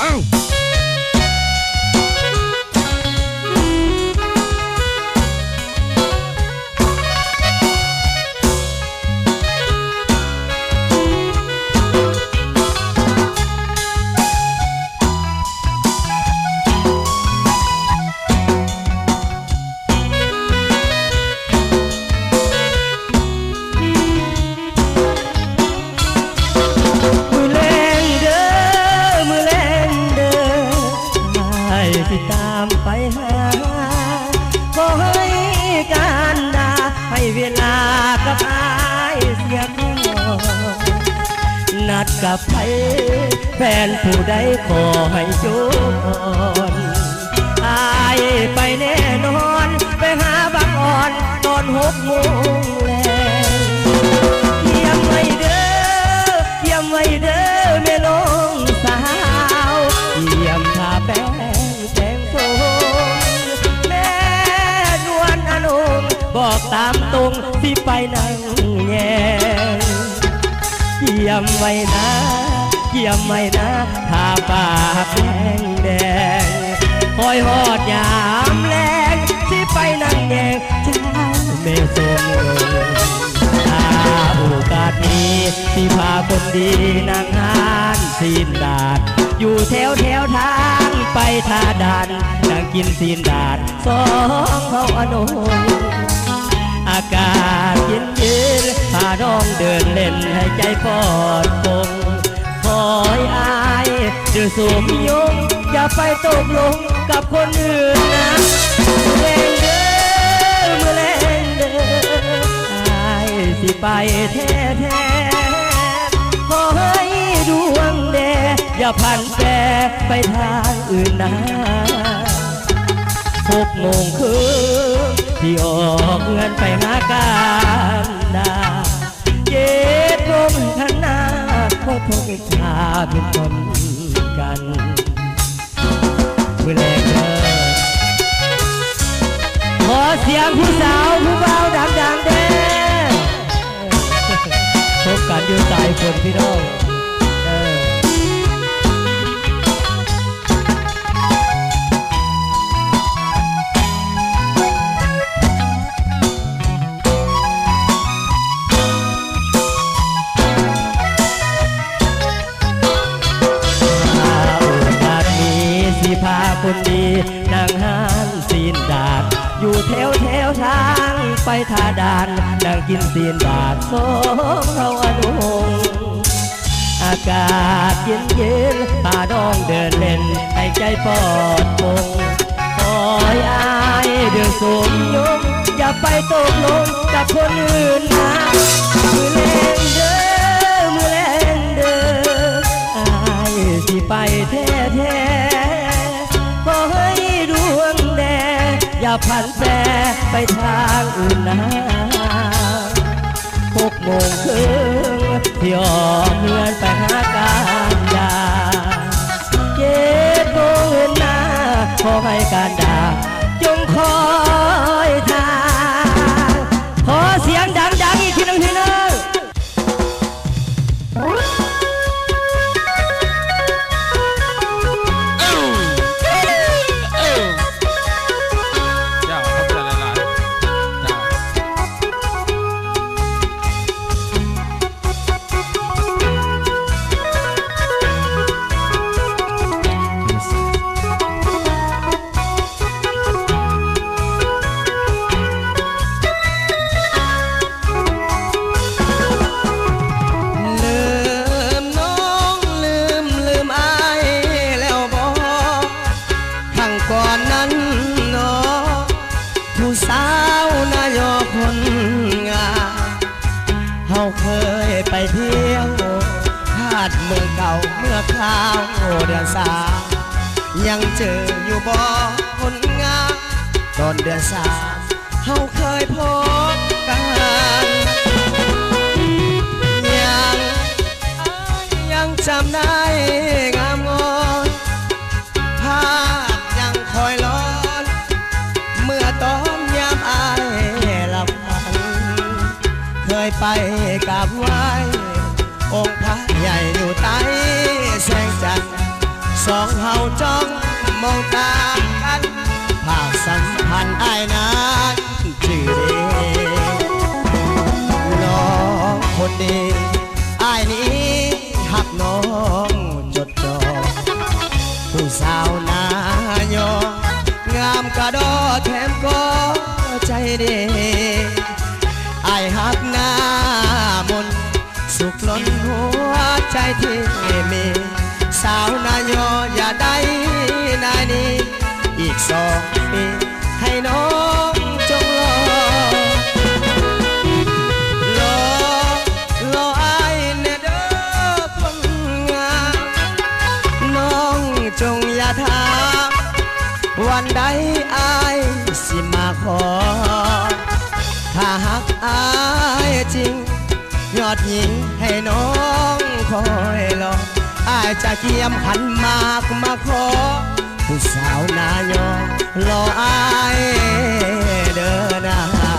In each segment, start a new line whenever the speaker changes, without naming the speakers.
เนั
ดกับใครแฟนผู้ใดขอให้โจนอายไปแน่นอน ไปหาบางอ่อนตอนหกโมงแลเยี่ยมไว้เด้อเยี่ยมไว้เด้อแม่ลงสาวเยี่ยมทาแป้งแต่งโฟแม่นวลอนงบอกตามตรงที่ไปนั่ง ยี่ยมไว้นะเยี่ยมไว้นะทาปากแดงแดงคอยหอดยามแรงที่ไปนั่งแยงเจ้าแม่ทรงถ้าโอกาสนี้ที่พาคนดีนางหานซีนดาดอยู่แถวแถวทางไปท่าดานนางกินซีนดาดสองเขาอนุ น้องเดินเล่นให้ใจปลอดโปร่งคอยอายเดือสูมยง อย่าไปตกลงกับคนอื่นนะแรงเด้อมือแรงเด้ออายสิไปแท้แท้ขอให้ดวงแดอย่าพันแปรไปทางอื่นนะหกโมงคืนที่ออกเงินไปหากา ขอโทษชาเป็นคนกันเมื่อแรกเจอขอเสียงผู้สาวผู้เบาดังๆเด้พบกันอยู่สายฝนพี่น้องาคนดีนางหานซีนดาด อยู่แถวแถวทางไปท่าดานนั่งกินซีนดาดสองเราอนุงอากาศเย็นเย็นพาน้องเดินเล่นให้ใจปลอดโปร่งคอยอายเดือดสมยงอย่าไปตกลงกับคนอื่นนะมือแรงเด้อ ไปทางอื่นนะหกโมงครึ่งที่ออกเงินไปหาการยาเจ็ดโมงเงินหน้าขอให้การดาจงคอ เฮา
เคยไปเที่ยวหาดเมืองเก่าเมื่อคราวเดือนสามยังเจออยู่บ่คนงามตอนเดือนสามเขาเคยพบ ไปกราบไหว้องค์พระใหญ่อยู่ใต้แสงจันทร์สองเฮาจ้องมองตากันภาสัมพันธ์อายนั้นชื่อเดน้องคนดีอายนี้หักน้อง ที่มี สาวนายออย่าได้นายนี้ อีกสองปีให้น้องจงรอรอรอไอายเนเด้อคนงามน้องจงอย่าถามวันใดไอายสิมาขอ ถ้าหักอายจริง ยอดหญิงให้น้อง คอยรออายจะเกียมขันมากมาขอ ผู้สาวนายอรออายเดินหน้า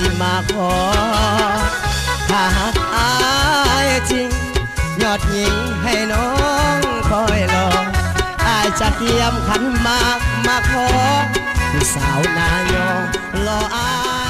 สิมาขอถ้าหากอายจริง ยอดหญิงให้น้องคอยรออายจะเตรียมขันมากมาขอผู้สาวนายอรออาย